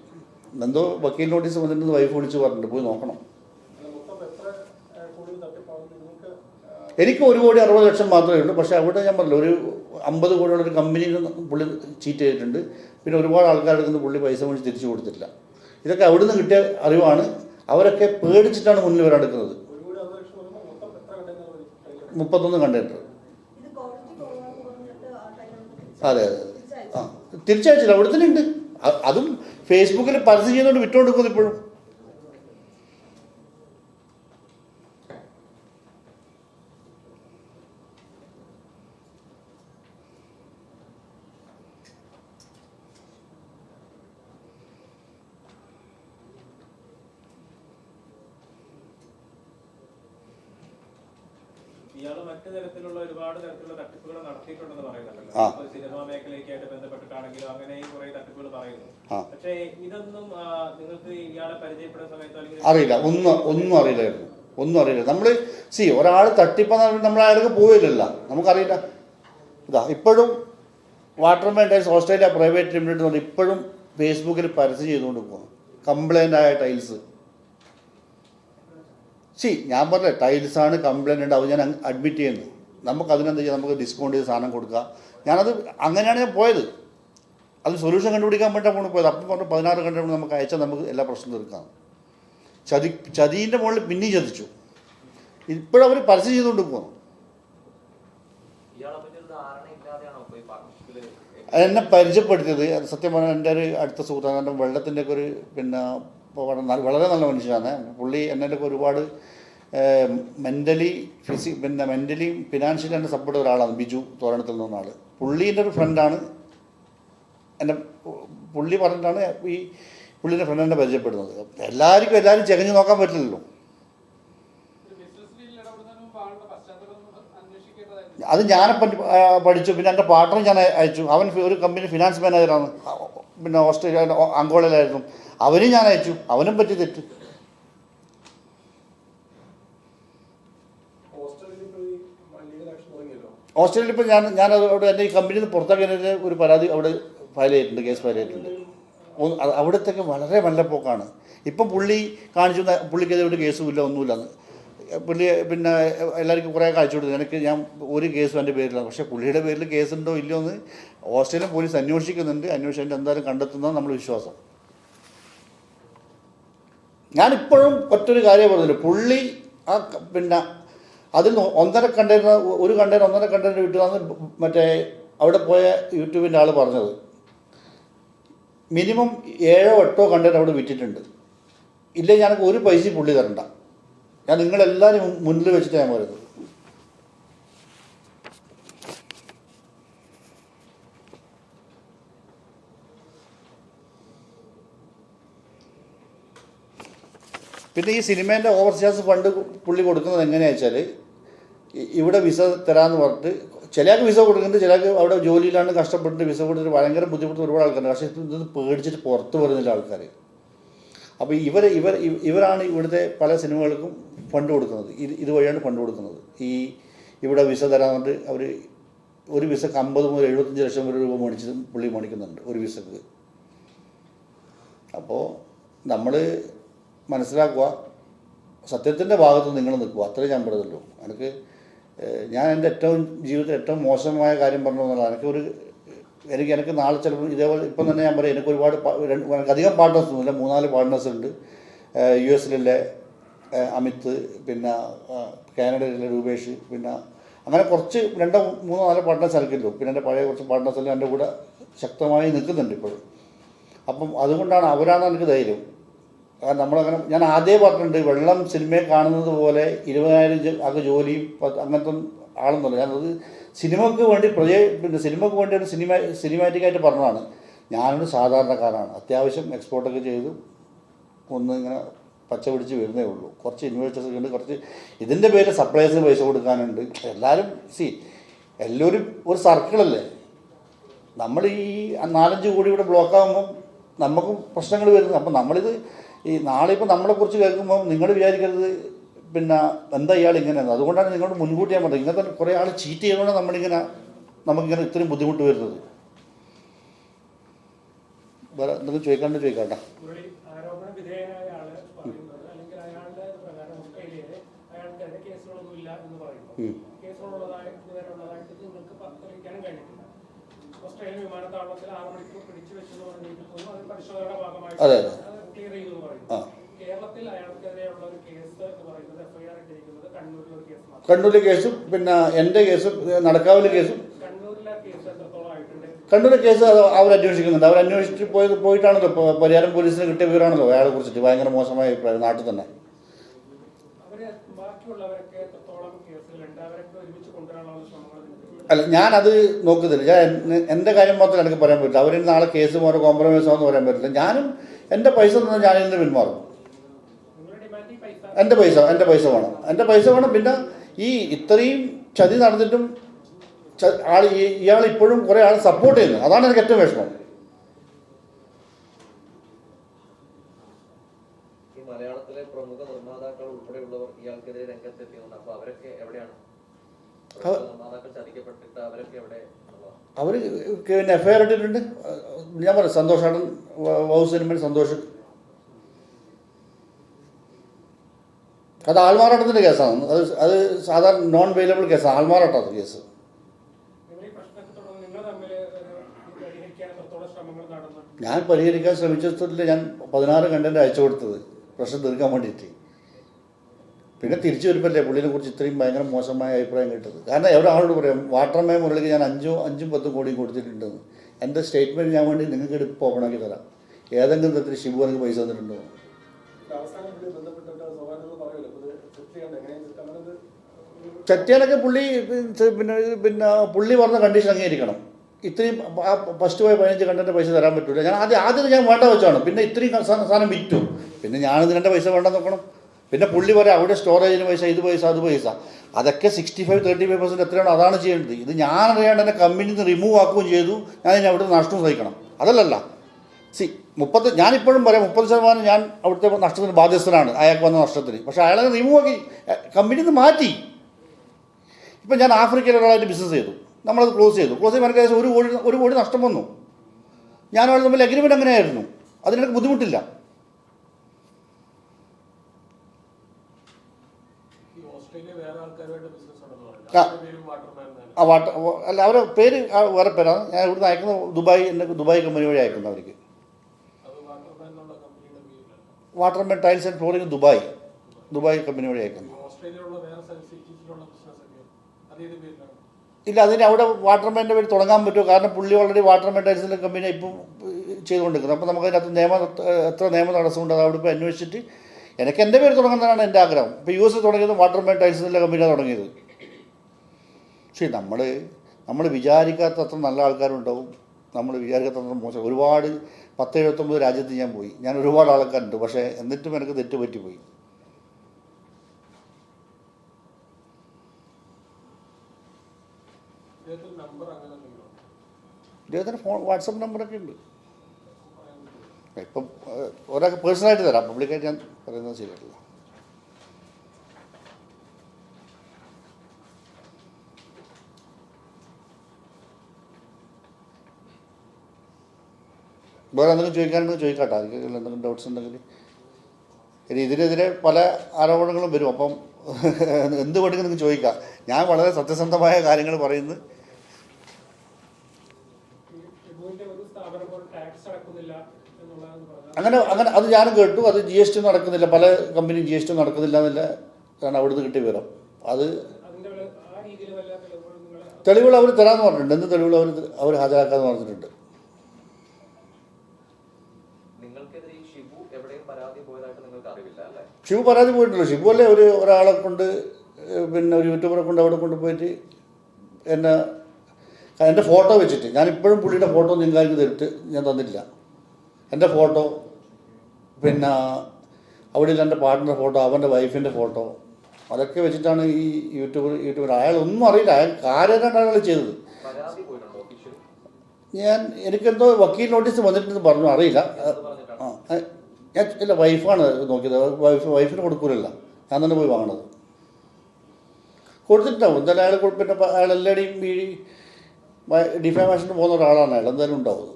എന്തോ വക്കീൽ നോട്ടീസ് വന്നിട്ട് വൈഫ് വിളിച്ച് പറഞ്ഞിട്ട് പോയി നോക്കണം. എനിക്ക് ഒരു കോടി അറുപത് ലക്ഷം മാത്രമേ ഉള്ളൂ. പക്ഷേ അവിടെ ഞാൻ പറഞ്ഞില്ല ഒരു അമ്പത് കോടിയുള്ള ഒരു കമ്പനിയിൽ പുള്ളി ചീറ്റ് ചെയ്തിട്ടുണ്ട്. പിന്നെ ഒരുപാട് ആൾക്കാരുടെ നിന്ന് പുള്ളി പൈസ മേടിച്ച് തിരിച്ചു കൊടുത്തിട്ടില്ല. ഇതൊക്കെ അവിടുന്ന് കിട്ടിയ അറിവാണ്. അവരൊക്കെ പേടിച്ചിട്ടാണ് മുന്നിൽ വരാൻ എടുക്കുന്നത്. മുപ്പത്തൊന്ന് കണ്ടെയ്നർ വരും ടൈലർ മുപ്പത്തൊന്ന് കണ്ടക്ടർ ഇത് ക്വാളിറ്റി കുറവാണെന്ന് പറഞ്ഞിട്ട് ആ ടൈമിൽ അതെ അതെ. ആ തിരിച്ചയച്ചില്ല. അവിടെ തന്നെ ഉണ്ട് അതും ഫേസ്ബുക്കിൽ പരസ്യം ചെയ്യുന്നതുകൊണ്ട് വിട്ടുകൊടുക്കുന്നു ഇപ്പോഴും ഇയാൾ മറ്റു തരത്തിലുള്ള ഒരുപാട് തരത്തിലുള്ള തട്ടിപ്പുകൾ നടത്തിയിട്ടുണ്ടെന്ന് പറയുന്നുണ്ടല്ലോ ആ. ഇപ്പൊ സിനിമാ മേഖലയ്ക്കായിട്ട് കുറെ തട്ടിപ്പുകൾ പറയുന്നു. പക്ഷേ ഇതൊന്നും നിങ്ങൾക്ക് ഇയാളെ പരിചയപ്പെടുന്ന സമയത്തോ അല്ലെങ്കിൽ അറിയില്ല. ഒന്നും ഒന്നും അറിയില്ലായിരുന്നു. ഒന്നും അറിയില്ല. നമ്മൾ സി ഒരാൾ തട്ടിപ്പെന്ന് പറഞ്ഞാൽ നമ്മൾ അയാൾക്ക് പോയില്ലല്ല. നമുക്കറിയില്ല. ഇതാ ഇപ്പോഴും water maintains Australia private limited എന്ന് പറഞ്ഞാൽ ഇപ്പോഴും ഫേസ്ബുക്കിൽ പരസ്യം ചെയ്തുകൊണ്ട് പോകുന്നു കംപ്ലൈന്റ് ആയ ടൈൽസ്. സി ഞാൻ പറഞ്ഞ ടൈൽസാണ് കംപ്ലൈന്റ് ഉണ്ട്. അത് ഞാൻ അഡ്മിറ്റ് ചെയ്യുന്നു. നമുക്ക് അതിനെന്താ ചെയ്യാം? നമുക്ക് ഡിസ്കൗണ്ട് ചെയ്ത് സാധനം കൊടുക്കുക ഞാനത് അങ്ങനെയാണ് ഞാൻ പോയത്. അത് സൊല്യൂഷൻ കണ്ടുപിടിക്കാൻ വേണ്ടിയിട്ടാണ് പോയത്. അപ്പം പറഞ്ഞു പതിനാറ് കണ്ടുപിടി നമുക്ക് അയച്ചാൽ നമുക്ക് എല്ലാ പ്രശ്നവും തീർക്കാം. ചതി ചതീന്റെ മുകളിൽ പിന്നെയും ചതിച്ചു. ഇപ്പോഴവർ പരസ്യം ചെയ്തുകൊണ്ട് പോകുന്നു എന്നെ പരിചയപ്പെടുത്തിയത്. സത്യം പറഞ്ഞാൽ എന്റെ ഒരു അടുത്ത സുഹൃത്താണ്. എന്റെ വെള്ളത്തിന്റെ ഒക്കെ ഒരു പിന്നെ വളരെ നല്ല- വളരെ നല്ല മനുഷ്യനാണ്. പുള്ളി എന്നെ ഒരുപാട് മെന്റലി ഫിസി പിന്നെ മെന്റലി ഫിനാൻഷ്യലി എന്നെ സപ്പോർട്ട് ചെയ്ത ഒരാളാണ് ബിജു തോരണത്തിൽ നിന്ന ആൾ പുള്ളീന്റെ ഒരു ഫ്രണ്ടാണ് എന്നെ പുള്ളി പറഞ്ഞിട്ടാണ് ഈ പുള്ളിന്റെ ഫ്രണ്ട് എന്നെ പരിചയപ്പെടുന്നത്. എല്ലാവർക്കും എല്ലാവരും ചെകഞ്ഞു നോക്കാൻ പറ്റില്ലല്ലോ. അത് പറ്റി- പഠിച്ചു. പിന്നെ എന്റെ പാർട്ണർ ഞാൻ അയച്ചു. അവൻ ഒരു കമ്പനി ഫിനാൻസ് മാനേജറാണ് പിന്നെ ഓസ്ട്രേലിയ അങ്കോളയിലായിരുന്നു അവനും ഞാൻ അയച്ചു. അവനും പറ്റി തെറ്റ്. ഓസ്ട്രേലിയയിൽ ഇപ്പോൾ ഞാൻ ഞാനത് അവിടെ എന്റെ ഈ കമ്പനിയിൽ നിന്ന് പുറത്താക്കിയതിന്റെ ഒരു പരാതി അവിടെ ഫയൽ ചെയ്തിട്ടുണ്ട് കേസ് ഫയൽ ചെയ്തിട്ടുണ്ട്. അവിടത്തേക്ക് വളരെ വെള്ളപ്പോക്കാണ്. ഇപ്പം പുള്ളി കാണിച്ചു പുള്ളിക്കെതിരെ ഒരു കേസും ഇല്ല ഒന്നുമില്ല. പുള്ളി പിന്നെ എല്ലാവർക്കും കുറേ കാണിച്ചു കൊടുത്തു. എനിക്ക് ഞാൻ ഒരു കേസും എന്റെ പേരിലാണ് പക്ഷേ പുള്ളിയുടെ പേരിൽ കേസുണ്ടോ ഇല്ലയോ എന്ന് ഓസ്ട്രേലിയൻ പോലീസ് അന്വേഷിക്കുന്നുണ്ട്. അന്വേഷിച്ചിട്ട് എന്തായാലും കണ്ടെത്തുന്നതാണ് നമ്മൾ വിശ്വാസം. ഞാനിപ്പോഴും ഒറ്റൊരു കാര്യം പറഞ്ഞില്ല പുള്ളി ആ പിന്നെ അതിൽ ഒന്നര കണ്ടെയ്നർ ഒരു കണ്ടെയ്നർ ഒന്നര കണ്ടെയ്നർ വിട്ടതാണ് മറ്റേ അവിടെ പോയ യൂട്യൂബിന്റെ ആൾ പറഞ്ഞത്. മിനിമം ഏഴോ എട്ടോ കണ്ടെയ്നർ അവിടെ വിറ്റിട്ടുണ്ട്. ഇല്ലെങ്കിൽ ഞാനൊക്കെ ഒരു പൈസ പുള്ളി തരണ്ട. ഞാൻ നിങ്ങളെല്ലാവരും മുന്നിൽ വെച്ചിട്ട് ഞാൻ പറയുന്നത്. പിന്നെ ഈ സിനിമേന്റെ ചാർജ് ഫണ്ട് പുള്ളി കൊടുക്കുന്നത് എങ്ങനെയാണെന്ന് വെച്ചാൽ ഇവിടെ വിസ തരാമെന്ന് പറഞ്ഞിട്ട് ചിലയാൾക്ക് വിസ കൊടുക്കുന്നുണ്ട് ചിലർക്ക് അവിടെ ജോലിയിലാണ് കഷ്ടപ്പെട്ടിട്ട് വിസ കൊടുത്തിട്ട് ഭയങ്കര ബുദ്ധിമുട്ട് ഒരുപാട് ആൾക്കാരുണ്ട്. പക്ഷേ ഇതൊന്നും ഇത് പേടിച്ചിട്ട് പുറത്ത് വരുന്നില്ല ആൾക്കാർ അപ്പോൾ ഇവർ ഇവർ ഇവ- ഇവരാണ് ഇവിടുത്തെ പല സിനിമകൾക്കും ഫണ്ട് കൊടുക്കുന്നത്. ഇത് ഇതുവഴിയാണ് ഫണ്ട് കൊടുക്കുന്നത്. ഈ ഇവിടെ വിസ പറഞ്ഞിട്ട് അവർ ഒരു വിസക്ക് അമ്പത് മുതൽ എഴുപത്തഞ്ച് ലക്ഷം വരെ രൂപ മേടിച്ച് പുള്ളി മേടിക്കുന്നുണ്ട് ഒരു വിസക്ക്. അപ്പോൾ നമ്മൾ മനസ്സിലാക്കുക സത്യത്തിന്റെ ഭാഗത്ത് നിങ്ങൾ നിൽക്കുക. അത്രേ ഞാൻ പറയുന്നുള്ളൂ എനിക്ക് ഞാൻ എന്റെ ഏറ്റവും ജീവിതത്തിൽ ഏറ്റവും മോശമായ കാര്യം പറഞ്ഞു എന്നുള്ളതാണ്. എനിക്ക് ഒരു എനിക്ക് എനിക്ക് നാളെ ചിലപ്പോൾ ഇതേപോലെ ഇപ്പം തന്നെ ഞാൻ പറയും എനിക്ക് ഒരുപാട് എനിക്ക് അധികം പാർട്ട്നേഴ്സ് ഒന്നുമില്ല. മൂന്നാൽ പാർട്ട്നേഴ്സ് ഉണ്ട്. യു എസിലെ അമിത് പിന്നെ കാനഡയിലെ രൂപേഷ് പിന്നെ അങ്ങനെ കുറച്ച് രണ്ടോ മൂന്നോ നാലോ പാർട്ട്നേഴ്സ് എനിക്കുള്ളൂ പിന്നെ എന്റെ പഴയ കുറച്ച് പാർട്ട്നേഴ്സ് എല്ലാം എന്റെ കൂടെ ശക്തമായി നിൽക്കുന്നുണ്ട് ഇപ്പോഴും. അപ്പം അതുകൊണ്ടാണ് അവരാണ് എനിക്ക് ധൈര്യം. നമ്മളങ്ങനെ ഞാൻ ആദ്യമേ പറഞ്ഞിട്ടുണ്ട് വെള്ളം സിനിമയെ കാണുന്നത് പോലെ ഇരുപതിനായിരം ആൾക്ക് ജോലിയും അങ്ങനത്തെ ആളൊന്നുമല്ല. ഞാനത് സിനിമയ്ക്ക് വേണ്ടി പ്രജയ പിന്നെ സിനിമയ്ക്ക് വേണ്ടി ഒരു സിനിമ സിനിമാറ്റിക്കായിട്ട് പറഞ്ഞതാണ്. ഞാനൊരു സാധാരണക്കാരാണ് അത്യാവശ്യം എക്സ്പോർട്ടൊക്കെ ചെയ്തു ഒന്ന് ഇങ്ങനെ പച്ച പിടിച്ച് വരുന്നേ ഉള്ളൂ. കുറച്ച് ഇൻവെസ്റ്റേഴ്സൊക്കെ ഉണ്ട് കുറച്ച് ഇതിന്റെ പേരിൽ സപ്ലൈസിന് പൈസ കൊടുക്കാനുണ്ട്. എല്ലാവരും സി എല്ലാവരും ഒരു സർക്കിളല്ലേ നമ്മൾ ഈ നാലഞ്ച് കോടി ഇവിടെ ബ്ലോക്കാകുമ്പം നമുക്കും പ്രശ്നങ്ങൾ വരുന്നു അപ്പം നമ്മളിത് ഈ നാളെ ഇപ്പം നമ്മളെക്കുറിച്ച് കേൾക്കുമ്പോൾ നിങ്ങൾ വിചാരിക്കരുത്. പിന്നെ എന്താ ഇയാൾ ഇങ്ങനെ? അതുകൊണ്ടാണ് നിങ്ങളോട് മുൻകൂട്ടി ഞാൻ പറഞ്ഞത്. ഇങ്ങനത്തെ കുറേ ആൾ ചീറ്റ് ചെയ്തുകൊണ്ടാണ് നമ്മളിങ്ങനെ നമുക്കിങ്ങനെ ഇത്രയും ബുദ്ധിമുട്ട് വരുന്നത്. വേറെ എന്തെങ്കിലും ചോദിക്കാണ്ട് ചോദിക്കാട്ടെ. അതെ അതെ, ആ. കണ്ണൂരിലെ കേസ് പിന്നെ എന്റെ കേസും നടക്കാവിലെ കേസും. കണ്ണൂരിലെ കേസ് അവർ അന്വേഷിക്കുന്നുണ്ട് അവർ അന്വേഷിച്ച് പോയത് പോയിട്ടാണല്ലോ പരിഹാരം പോലീസിന് കിട്ടിയ വിവരമാണല്ലോ അയാളെ കുറിച്ചിട്ട്. ഭയങ്കര മോശമായ അഭിപ്രായം നാട്ടിൽ തന്നെ. അല്ല ഞാനത് നോക്കുന്നില്ല. ഞാൻ എൻ- എന്റെ കാര്യം മാത്രമേ എനിക്ക് പറയാൻ പറ്റില്ല. അവരിൽ നാളെ കേസ് മാറി കോംപ്രമൈസ് ആണെന്ന് പറയാൻ പറ്റില്ല. ഞാനും എന്റെ പൈസ തന്നാൽ ഞാൻ ഇതിന് പിന്മാറും? എന്റെ പൈസ എന്റെ പൈസ വേണം. എന്റെ പൈസ വേണം. പിന്നെ ഈ ഇത്രയും ചതി നടന്നിട്ടും ആൾ ഇയാൾ ഇപ്പോഴും കുറേ ആൾ സപ്പോർട്ട് ചെയ്യുന്നു. അതാണ് എനിക്ക് ഏറ്റവും വിഷമം. മലയാളത്തിലെ പ്രമുഖ നിർമ്മാതാക്കൾ ഉൾപ്പെടെയുള്ളവർ ഇയാൾക്കെതിരെ രംഗത്തെത്തിയുണ്ട് അപ്പൊ അവരൊക്കെ എവിടെയാണ്? പ്രമുഖ നിർമ്മാതാക്കൾ ചതിക്കപ്പെട്ടിട്ട് അവരൊക്കെ എവിടെ. അവർ എഫ്ഐആർ ഇട്ടിട്ടുണ്ട്. ഞാൻ പറയാം സന്തോഷാണ് വൗ സിനിമയിൽ സന്തോഷം. അത് ആൾമാറാട്ടത്തിന്റെ കേസാണ്. അത് അത് സാധാരണ നോൺ അവൈലബിൾ കേസാണ് ആൾമാറാട്ടത്തെ കേസ് ഞാൻ പരിഹരിക്കാൻ ശ്രമിച്ചതിൽ ഞാൻ പതിനാറ് കണ്ടന്റ് അയച്ചു കൊടുത്തത്. പ്രശ്നം തീർക്കാൻ വേണ്ടിയിട്ട്. പിന്നെ തിരിച്ചു വരുമ്പല്ലേ പുള്ളിനെ കുറിച്ച് ഇത്രയും ഭയങ്കര മോശമായ അഭിപ്രായം കേട്ടത്. കാരണം എവിടെ ആളോട് പറയാം വാട്ടർമേ മുരളിക്ക് ഞാൻ അഞ്ചോ അഞ്ചും പത്തും കോടിയും കൊടുത്തിട്ടുണ്ടെന്ന്. എന്റെ സ്റ്റേറ്റ്മെന്റ് ഞാൻ വേണ്ടി നിങ്ങൾക്ക് ഇപ്പോൾ ഓപ്പണാക്കി തരാം. ഏതെങ്കിലും തരത്തിൽ ഷിബു എനിക്ക് പൈസ തന്നിട്ടുണ്ടോ? അവസാനം പുള്ളി പിന്നെ പിന്നെ പുള്ളി പറഞ്ഞ കണ്ടീഷൻ അംഗീകരിക്കണം. ഇത്രയും ആ ഫസ്റ്റ് പോയ പതിനഞ്ച് കണ്ടന്റെ പൈസ തരാൻ പറ്റില്ല ഞാൻ ആദ്യം ആദ്യം ഞാൻ വേണ്ട വെച്ചാണ്. പിന്നെ ഇത്രയും സാധനം വിറ്റു. പിന്നെ ഞാനിത് എന്റെ പൈസ വേണ്ട നോക്കണം. പിന്നെ പുള്ളി പറയാം അവിടെ സ്റ്റോറേജിന് പൈസ ഇത് പൈസ അത് പൈസ. അതൊക്കെ sixty five thirty five percent എത്രയാണോ അതാണ് ചെയ്യേണ്ടത്. ഇത് ഞാൻ അറിയാണ്ട് എന്റെ കമ്പനിയിൽ നിന്ന് റിമൂവ് ആക്കുകയും ചെയ്തു. ഞാൻ ഇനി അവിടെ നഷ്ടം സഹിക്കണം. അതല്ലല്ല. സി മുപ്പത് ഞാനിപ്പോഴും പറയാം മുപ്പത് ശതമാനം ഞാൻ അവിടുത്തെ നഷ്ടത്തിന് ബാധ്യസ്ഥനാണ്. അയാൾക്ക് വന്ന നഷ്ടത്തിന്. പക്ഷേ അയാളെ റിമൂവ് ആക്കി കമ്പനിയിൽ നിന്ന് മാറ്റി. ഇപ്പം ഞാൻ ആഫ്രിക്കയിൽ ഒരാളായിട്ട് ബിസിനസ് ചെയ്തു. നമ്മളത് ക്ലോസ് ചെയ്തു. ക്ലോസ് ചെയ്യുമ്പോൾ എനിക്ക് ഒരു കോടി ഒരു കോടി നഷ്ടം വന്നു. അവൾ തമ്മിൽ അഗ്രിമെന്റ് അങ്ങനെയായിരുന്നു. അതിനൊക്കെ ബുദ്ധിമുട്ടില്ല ഈ ഓസ്ട്രേലിയ വേറെ ആൾക്കാരുമായിട്ട് ബിസിനസ് ഉണ്ടെന്ന് ആ. ആ വാട്ടർ അല്ല അവരെ പേര് വേറെ പേരാണ് ഞാൻ ഇവിടുന്ന് അയക്കുന്ന ദുബായ് എന്റെ ദുബായ് കമ്പനി വഴി അയക്കുന്നത് അവർക്ക്. Waterman tiles and flooring Dubai. Dubai company വഴി അയക്കുന്നു. ഇല്ല അതിന് അവിടെ വാട്ടർമാന്റെ പേര് തുടങ്ങാൻ പറ്റുമോ? കാരണം പുള്ളി ഓൾറെഡി വാട്ടർമാൻ ടൈൽസിന്റെ കമ്പനി ഇപ്പം ചെയ്തുകൊണ്ടിരിക്കുന്നത്. അപ്പോൾ നമുക്ക് അതിനകത്ത് നിയമ എത്ര നിയമ തടസ്സമുണ്ട് അത് അവിടെ ഇപ്പോൾ അന്വേഷിച്ചിട്ട് എനിക്ക് എന്റെ പേര് തുടങ്ങുന്നതാണ് എന്റെ ആഗ്രഹം. ഇപ്പോൾ യു എസ് തുടങ്ങിയത് വാട്ടർമാൻ ടൈൽസിന്റെ കമ്പനിയാണ് തുടങ്ങിയത്. പക്ഷേ നമ്മൾ നമ്മൾ വിചാരിക്കാത്ത അത്ര നല്ല ആൾക്കാരുണ്ടാവും. നമ്മൾ വിചാരിക്കാത്തത്ര മോശം. ഒരുപാട് പത്ത് എഴുപത്തൊമ്പത് രാജ്യത്ത് ഞാൻ പോയി. ഞാൻ ഒരുപാട് ആൾക്കാരുണ്ട്. പക്ഷേ എന്നിട്ടും എനിക്ക് തെറ്റ് പറ്റിപ്പോയി? ഇദ്ദേഹത്തിന്റെ ഫോൺ വാട്സപ്പ് നമ്പറൊക്കെ ഉണ്ട്. ഇപ്പം ഒരാൾക്ക് പേഴ്സണലായിട്ട് തരാം. പബ്ലിക്കായിട്ട് ഞാൻ പറയുന്നത് ശരിയല്ല വേറെ എന്തെങ്കിലും ചോദിക്കാനുണ്ടെങ്കിൽ ചോദിക്കാട്ടോ അതിൽ എന്തെങ്കിലും ഡൗട്ട്സ് ഉണ്ടെങ്കിൽ. ഇനി ഇതിനെതിരെ പല ആരോപണങ്ങളും വരും. അപ്പം എന്ത് വേണമെങ്കിൽ നിങ്ങൾക്ക് ചോദിക്കാം. ഞാൻ വളരെ സത്യസന്ധമായ കാര്യങ്ങൾ പറയുന്നത് അങ്ങനെ അങ്ങനെ അത് ഞാനും കേട്ടു. അത് ജി എസ് ടി നടക്കുന്നില്ല. പല കമ്പനിയും ജി എസ് ടി നടക്കുന്നില്ല എന്നില്ല കാരണം അവിടുന്ന് കിട്ടിയ വിവരം. അത് തെളിവുകൾ അവർ തരാമെന്ന് പറഞ്ഞിട്ടുണ്ട്. എന്ത് തെളിവുകൾ അവർ അവർ ഹാജരാക്കാമെന്ന് പറഞ്ഞിട്ടുണ്ട് നിങ്ങൾക്കെതിരെ ഈ ഷിബു എവിടെയും പരാതി പോയതായിട്ട് നിങ്ങൾക്ക് അറിവില്ല അല്ലേ ഷിബു പരാതി പോയിട്ടില്ല ഷിബു അല്ലേ ഒരു ഒരാളെ കൊണ്ട് പിന്നെ ഒരു യൂട്യൂബറെ കൊണ്ട് അവിടെ കൊണ്ടുപോയിട്ട് എന്നെ എന്റെ ഫോട്ടോ വെച്ചിട്ട്. ഞാൻ ഇപ്പോഴും പുള്ളിയുടെ ഫോട്ടോ നിങ്ങൾക്ക് തരിട്ട് ഞാൻ തന്നിട്ടില്ല. എന്റെ ഫോട്ടോ പിന്നെ അവിടെ എന്റെ പാർട്ട്ണർ ഫോട്ടോ അവന്റെ വൈഫിന്റെ ഫോട്ടോ അതൊക്കെ വെച്ചിട്ടാണ് ഈ യൂട്യൂബർ യൂട്യൂബർ അയാളൊന്നും അറിയില്ല. അയാൾ കാര്യമായിട്ടാണ് അയാൾ ചെയ്തത്. ഞാൻ എനിക്കെന്തോ വക്കീൽ നോട്ടീസ് വന്നിട്ടുണ്ടെന്ന് പറഞ്ഞു. അറിയില്ല. ഞാൻ ഇല്ല വൈഫാണ് നോക്കിയത്. വൈഫ് വൈഫിന് കൊടുക്കൂലല്ല. ഞാൻ തന്നെ പോയി വാങ്ങണത്. കൊടുത്തിട്ടുണ്ടാവും. എന്തായാലും അയാൾ കൊടുപ്പിട്ട അയാൾ എല്ലാവരുടെയും ഈ ഡിഫാമേഷന് പോകുന്ന ഒരാളാണ് അയാൾ. എന്തായാലും ഉണ്ടാവും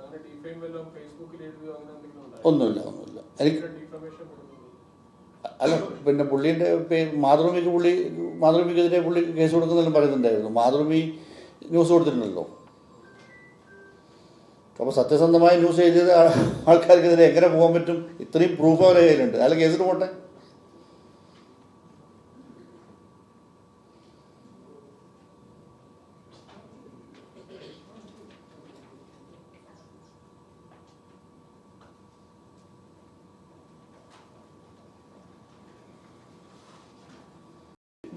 അങ്ങനെ ഡിഫൈം വല്ലതും ഫേസ്ബുക്കിൽ എഴുതുകയോ അങ്ങനെ എന്തെങ്കിലും ഉണ്ടായോ? ഒന്നുമില്ല ഒന്നുമില്ല. എനിക്ക് അല്ല പിന്നെ പുള്ളീന്റെ മാതൃഭൂമിക്ക് പുള്ളി മാതൃഭൂമിക്കെതിരെ പുള്ളി കേസ് കൊടുക്കുന്നെല്ലാം പറയുന്നുണ്ടായിരുന്നു. മാതൃഭൂമി ന്യൂസ് കൊടുത്തിട്ടുണ്ടല്ലോ. അപ്പോൾ സത്യസന്ധമായ ന്യൂസ് എഴുതിയത് ആൾക്കാർക്കെതിരെ എങ്ങനെ പോകാൻ പറ്റും? ഇത്രയും പ്രൂഫ് അവരെ കയ്യിലുണ്ട്. അയാൾ കേസിന് പോട്ടെ?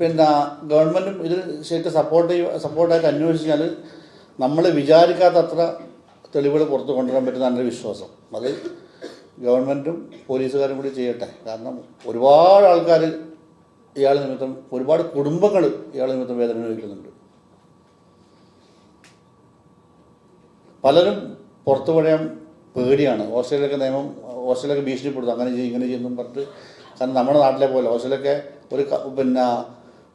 പിന്നെ ഗവൺമെന്റും ഇതിൽ ശരിക്കും സപ്പോർട്ട് സപ്പോർട്ടായിട്ട് അന്വേഷിച്ചാൽ നമ്മൾ വിചാരിക്കാത്ത അത്ര തെളിവുകൾ പുറത്ത് കൊണ്ടുവരാൻ പറ്റുന്ന എന്റെ വിശ്വാസം. അത് ഗവൺമെന്റും പോലീസുകാരും കൂടി ചെയ്യട്ടെ. കാരണം ഒരുപാട് ആൾക്കാർ ഇയാൾ നിമിത്തം ഒരുപാട് കുടുംബങ്ങൾ ഇയാൾ നിമിത്തം വേദന അനുഭവിക്കുന്നുണ്ട്. പലരും പുറത്തു പറയാൻ പേടിയാണ്. ഓസ്ട്രേലിയയിലൊക്കെ നിയമം ഓസ്ട്രേലിയൊക്കെ ഭീഷണിപ്പെടുത്തും. അങ്ങനെ ചെയ്യും ഇങ്ങനെ ചെയ്യുന്നു പറഞ്ഞിട്ട് കാരണം നമ്മുടെ നാട്ടിലെ പോലെ ഓസ്ട്രേലിയൊക്കെ ഒരു പിന്നെ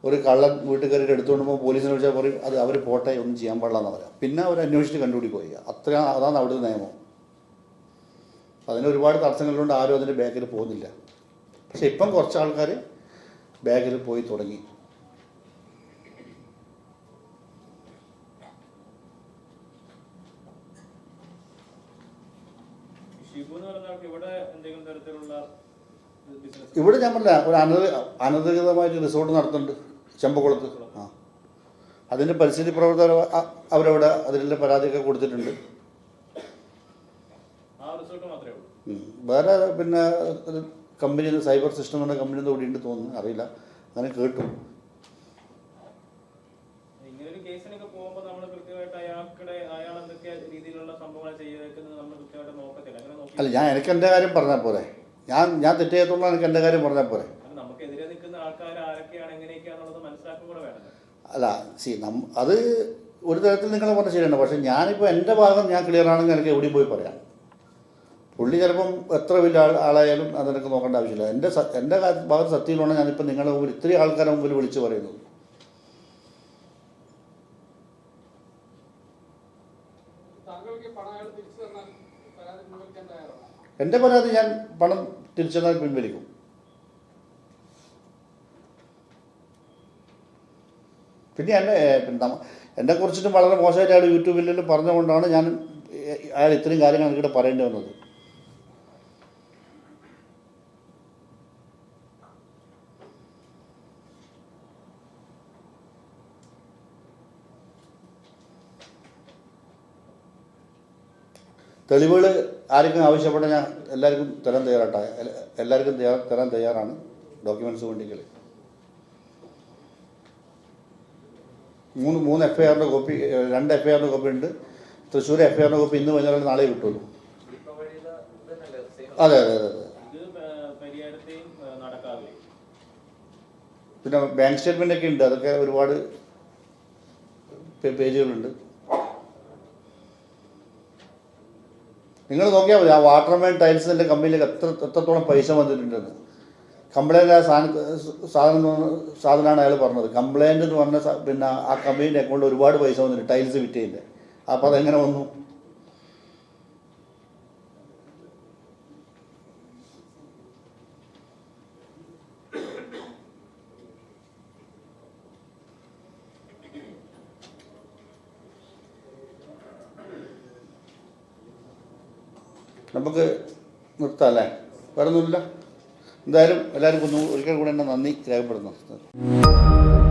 ഒരു കള്ളൻ വീട്ടിൽ കയറിയിട്ട് എടുത്തുകൊണ്ട് പോകുമ്പോൾ പോലീസിനെ വിളിച്ചാൽ പറയും അത് അവർ പോട്ടെ ഒന്നും ചെയ്യാൻ പാടില്ല എന്ന് പറയാം. പിന്നെ അവർ അന്വേഷിച്ച് കണ്ടുപിടി പോയി. അത്ര അതാണ് അവിടുത്തെ നിയമം. അതിന് ഒരുപാട് തടസ്സങ്ങളുണ്ട് ആരും അതിന്റെ ബാക്കിൽ പോകുന്നില്ല. പക്ഷെ ഇപ്പം കുറച്ച് ആൾക്കാർ ബാക്കിൽ പോയി തുടങ്ങി. ഇവിടെ ഞാൻ പറഞ്ഞ ഒരു അനധികൃതമായിട്ട് റിസോർട്ട് നടത്തുന്നുണ്ട്. ചെമ്പക്കുളത്ത് ആ. അതിന്റെ പരിസ്ഥിതി പ്രവർത്തകർ അവരവിടെ അതിലുള്ള പരാതിയൊക്കെ കൊടുത്തിട്ടുണ്ട്. വേറെ പിന്നെ കമ്പനി സൈബർ സിസ്റ്റം എന്ന കമ്പനി കൂടി ഉണ്ട് തോന്നുന്നു. അറിയില്ല. അങ്ങനെ കേട്ടു. അല്ല ഞാൻ എനിക്ക് എന്റെ കാര്യം പറഞ്ഞാൽ പോരെ. ഞാൻ ഞാൻ തെറ്റ് ചെയ്തോളാം എനിക്ക് എന്റെ കാര്യം പറഞ്ഞാൽ പോരെ അത് നമുക്കെതിരെ നിൽക്കുന്ന ആൾക്കാർ ആരൊക്കെയാണ് എങ്ങനെയൊക്കെയാണെന്നുള്ളത് മനസ്സിലാക്കുക കൂടെ വേണം അല്ല സി നം അത് ഒരു തരത്തിൽ നിങ്ങൾ പറഞ്ഞ ശരിയാണ് പക്ഷേ ഞാനിപ്പോൾ എന്റെ ഭാഗം ഞാൻ ക്ലിയർ ആണെങ്കിൽ എനിക്ക് എവിടെയും പോയി പറയാം. പുള്ളി ചിലപ്പം എത്ര വലിയ ആൾ ആളായാലും അതെനിക്ക് നോക്കേണ്ട ആവശ്യമില്ല. എന്റെ സ- എന്റെ ഭാഗത്ത് സത്യത്തിലാണ് ഞാനിപ്പോൾ നിങ്ങളുടെ മുമ്പിൽ ഇത്രയും ആൾക്കാരെ മുമ്പിൽ വിളിച്ച് പറയുന്നത് തയ്യാറാണ്? എന്റെ പരാതി ഞാൻ പണം തിരിച്ചെന്നാൽ പിൻവലിക്കും. പിന്നെ പിന്നെ എന്നെ കുറിച്ചിട്ടും വളരെ മോശമായിട്ട് അയാൾ യൂട്യൂബിലെല്ലാം പറഞ്ഞുകൊണ്ടാണ് ഞാൻ അയാൾ ഇത്രയും കാര്യങ്ങൾ എനിക്കിവിടെ പറയേണ്ടി വന്നത്. തെളിവുകൾ ആർക്കും ആവശ്യപ്പെട്ട ഞാൻ എല്ലാവർക്കും തരാൻ തയ്യാറാട്ടെ. എല്ലാവർക്കും തരാൻ തയ്യാറാണ്. ഡോക്യുമെന്റ്സ് വേണ്ടിക്കൽ മൂന്ന് മൂന്ന് എഫ് ഐ ആറിന്റെ കോപ്പി രണ്ട് എഫ് ഐ ആറിന്റെ കോപ്പി ഉണ്ട്. തൃശ്ശൂർ എഫ് ഐ ആറിന്റെ കോപ്പി ഇന്ന് വൈകുന്നേരം നാളെ കിട്ടുള്ളൂ. അതെ അതെ അതെ അതെ. പിന്നെ ബാങ്ക് സ്റ്റേറ്റ്മെന്റ് ഒക്കെ ഉണ്ട്. അതൊക്കെ ഒരുപാട് പേജുകളുണ്ട്. നിങ്ങൾ നോക്കിയാൽ മതി. ആ വാട്ടർമാൻ ടൈൽസിന്റെ കമ്പനിയിലേക്ക് എത്ര എത്രത്തോളം പൈസ വന്നിട്ടുണ്ടെന്ന്. കംപ്ലൈന്റ് ആ സാധന സാധനം സാധനമാണ് അയാൾ പറഞ്ഞത്. കംപ്ലൈന്റ് എന്ന് പറഞ്ഞ പിന്നെ ആ കമ്പനീന്റെ അക്കൗണ്ടിൽ ഒരുപാട് പൈസ വന്നിട്ട് ടൈൽസ് വിറ്റതിന്റെ. അപ്പോൾ അതെങ്ങനെ വന്നു? നമുക്ക് നിർത്താം അല്ലേ? വേറെ ഒന്നുമില്ല എന്തായാലും എല്ലാവർക്കും ഒന്ന് ഒരിക്കൽ കൂടെ എന്നെ നന്ദി രേഖപ്പെടുത്തുന്നു.